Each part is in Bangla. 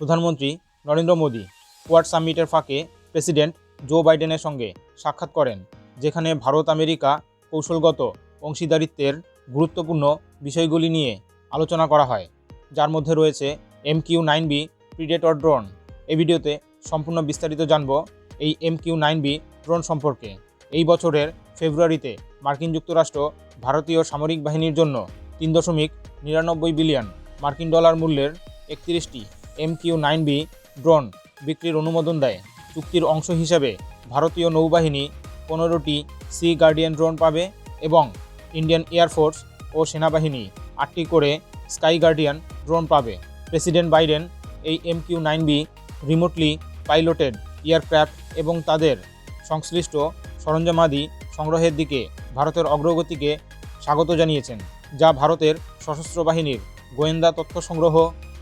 প্রধানমন্ত্রী নরেন্দ্র মোদী কোয়াড সামিটের ফাঁকে প্রেসিডেন্ট জো বাইডেনের সঙ্গে সাক্ষাৎ করেন, যেখানে ভারত আমেরিকা কৌশলগত অংশীদারিত্বের গুরুত্বপূর্ণ বিষয়গুলি নিয়ে আলোচনা করা হয়। যার মধ্যে রয়েছে M Q nine B predator drone. এই ভিডিওতে সম্পূর্ণ বিস্তারিত জানব এই M Q nine B drone সম্পর্কে। এই বছরের ফেব্রুয়ারিতে মার্কিন যুক্তরাষ্ট্র ভারতীয় সামরিক বাহিনীর জন্য তিন দশমিক নিরানব্বই বিলিয়ন মার্কিন ডলার মূল্যের একত্রিশটি M Q nine B drone বিক্রির অনুমোদন দেয়। চুক্তির অংশ হিসাবে ভারতীয় নৌবাহিনী পনেরোটি সি গার্ডিয়ান ড্রোন পাবে এবং ইন্ডিয়ান এয়ারফোর্স ও সেনাবাহিনী আটটি করে স্কাই গার্ডিয়ান ড্রোন পাবে। প্রেসিডেন্ট বাইডেন এই M Q nine B remotely piloted aircraft এবং তাদের সংশ্লিষ্ট সরঞ্জামাদি সংগ্রহের দিকে ভারতের অগ্রগতিকে স্বাগত জানিয়েছেন, যা ভারতের সশস্ত্র বাহিনীর গোয়েন্দা তথ্য সংগ্রহ,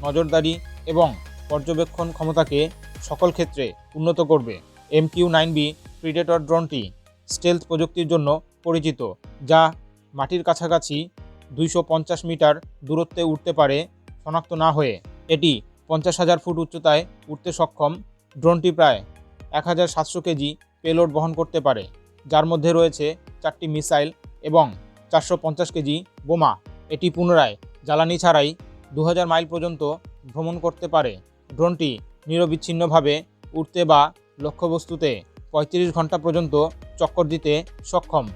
নজরদারি এবং পর্যবেক্ষণ ক্ষমতাকে সকল ক্ষেত্রে উন্নত করবে। M Q nine B predator ড্রোনটি stealth প্রযুক্তির জন্য পরিচিত, যা মাটির কাছাকাছি দুইশো পঞ্চাশ মিটার দূরত্বে উঠতে পারে শনাক্ত না হয়ে। এটি পঞ্চাশ হাজার ফুট উচ্চতায় উঠতে সক্ষম। ড্রোনটি প্রায় এক হাজার সাতশো কেজি পেলোড বহন করতে পারে, যার মধ্যে রয়েছে চারটি মিসাইল এবং চারশো পঞ্চাশ কেজি বোমা। এটি পুনরায় জ্বালানি ছাড়াই দু হাজার মাইল পর্যন্ত ভ্রমণ করতে পারে। ড্রোনটি নিরবিচ্ছিন্নভাবে উঠতে বা লক্ষ্যবস্তুতে পঁয়ত্রিশ ঘণ্টা পর্যন্ত চক্কর দিতে সক্ষম।